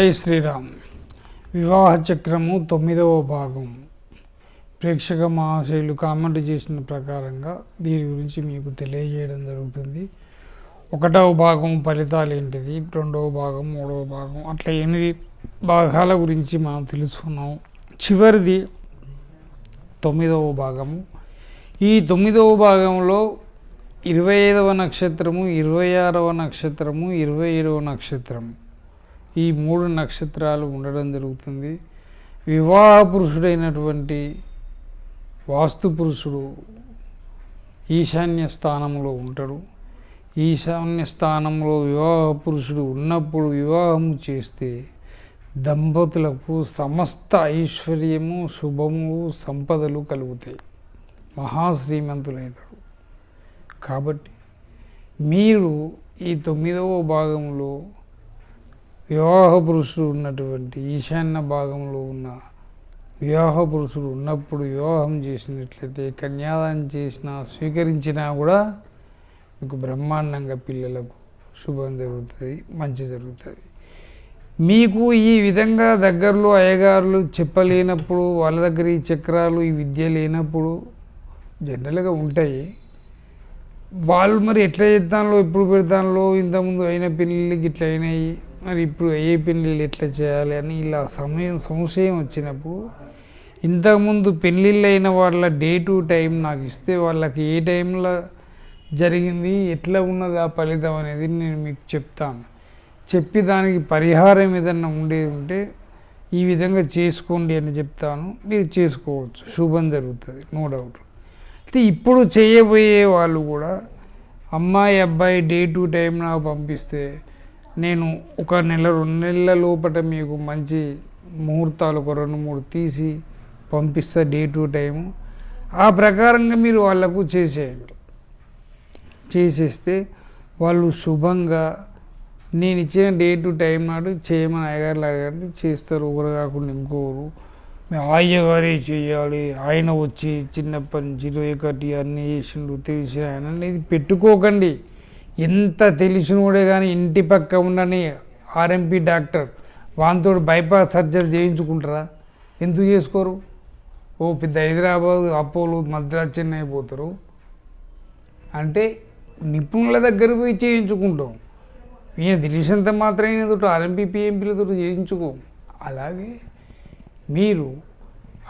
జై శ్రీరామ్. వివాహ చక్రము తొమ్మిదవ భాగం. ప్రేక్షక మహాశైలు కామెంట్ చేసిన ప్రకారంగా దీని గురించి మీకు తెలియజేయడం జరుగుతుంది. ఒకటవ భాగం ఫలితాలు ఏంటిది? రెండవ భాగం మూడవ భాగం అట్లా ఎనిమిది భాగాల గురించి మనం తెలుసుకున్నాం. చివరిది తొమ్మిదవ భాగము. ఈ తొమ్మిదవ భాగంలో ఇరవై ఐదవ నక్షత్రము ఇరవై ఆరవ నక్షత్రము ఇరవై ఏడవ నక్షత్రము. ఈ మూడు నక్షత్రాలు ఉండడం జరుగుతుంది. వివాహ పురుషుడైనటువంటి వాస్తు పురుషుడు ఈశాన్య స్థానంలో ఉంటాడు. ఈశాన్య స్థానంలో వివాహ పురుషుడు ఉన్నప్పుడు వివాహము చేస్తే దంపతులకు సమస్త ఐశ్వర్యము శుభము సంపదలు కలుగుతాయి. మహాశ్రీమంతులైతారు కాబట్టి మీరు ఈ తొమ్మిదవ భాగంలో వివాహ పురుషుడు ఉన్నటువంటి ఈశాన్య భాగంలో ఉన్న వివాహ పురుషుడు ఉన్నప్పుడు వివాహం చేసినట్లయితే కన్యాదానం చేసినా స్వీకరించినా కూడా మీకు బ్రహ్మాండంగా పిల్లలకు శుభం జరుగుతుంది మంచి జరుగుతుంది. మీకు ఈ విధంగా దగ్గరలో అయ్యగారులు చెప్పలేనప్పుడు వాళ్ళ దగ్గర ఈ చక్రాలు ఈ విద్య లేనప్పుడు జనరల్గా ఉంటాయి. వాళ్ళు మరి ఎట్లా చేస్తానో ఎప్పుడు పెడతానో ఇంతకుముందు అయిన పెళ్ళిళ్ళకి ఇట్లా అయినాయి? మరి ఇప్పుడు ఏ పెళ్ళిళ్ళు ఎట్లా చేయాలి అని ఇలా సమయం సంశయం వచ్చినప్పుడు ఇంతకుముందు పెళ్ళిళ్ళు అయిన వాళ్ళ డే టు టైం నాకు ఇస్తే వాళ్ళకి ఏ టైంలో జరిగింది ఎట్లా ఉన్నది ఆ ఫలితం అనేది నేను మీకు చెప్తాను. చెప్పి దానికి పరిహారం ఏదన్నా ఉండేది ఉంటే ఈ విధంగా చేసుకోండి అని చెప్తాను. మీరు చేసుకోవచ్చు. శుభం జరుగుతుంది. No doubt. అయితే ఇప్పుడు చేయబోయే వాళ్ళు కూడా అమ్మాయి అబ్బాయి డే టు టైం నాకు పంపిస్తే నేను ఒక నెల రెండు నెలల లోపల మీకు మంచి ముహూర్తాలు ఒక రెండు మూడు తీసి పంపిస్తా డే టు టైము. ఆ ప్రకారంగా మీరు వాళ్ళకు చేసేయండి. చేసేస్తే వాళ్ళు శుభంగా నేను ఇచ్చిన డే టు టైం నాడు చేయమని అయ్యగారులు అడగండి చేస్తారు. ఒకరు కాకుండా ఇంకోరు మేము అయ్యగారే చేయాలి. ఆయన వచ్చి చిన్నప్పటి నుంచి ఇరవై ఒకటి అన్నీ చేసిండు తెలిసిన ఆయన. ఇది పెట్టుకోకండి. ఎంత తెలిసినోడే కానీ ఇంటి పక్క ఉండని ఆర్ఎంపీ డాక్టర్ వాంతో బైపాస్ సర్జరీ చేయించుకుంటారా? ఎందుకు చేసుకోరు? ఓ పెద్ద హైదరాబాద్ అపోలో మద్రాస్ చెన్నై పోతారు. అంటే నిపుణుల దగ్గర పోయి చేయించుకుంటాం. ఈయన తెలిసినంత మాత్రమే తోటి ఆర్ఎంపీ పిఎంపీలతో చేయించుకో. అలాగే మీరు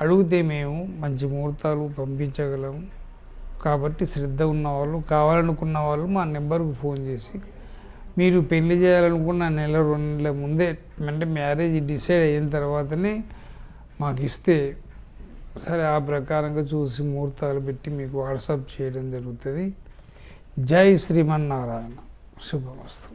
అడిగితే మేము మంచి ముహూర్తాలు పంపించగలం. కాబట్టి శ్రద్ధ ఉన్నవాళ్ళు కావాలనుకున్న వాళ్ళు మా నెంబర్కు ఫోన్ చేసి మీరు పెళ్ళి చేయాలనుకున్న నెల రెండు నెలల ముందే అంటే మ్యారేజ్ డిసైడ్ అయిన తర్వాతనే మాకు ఇస్తే సరే ఆ ప్రకారంగా చూసి ముహూర్తాలు పెట్టి మీకు వాట్సాప్ చేయడం జరుగుతుంది. జై శ్రీమన్నారాయణ. శుభమస్తు.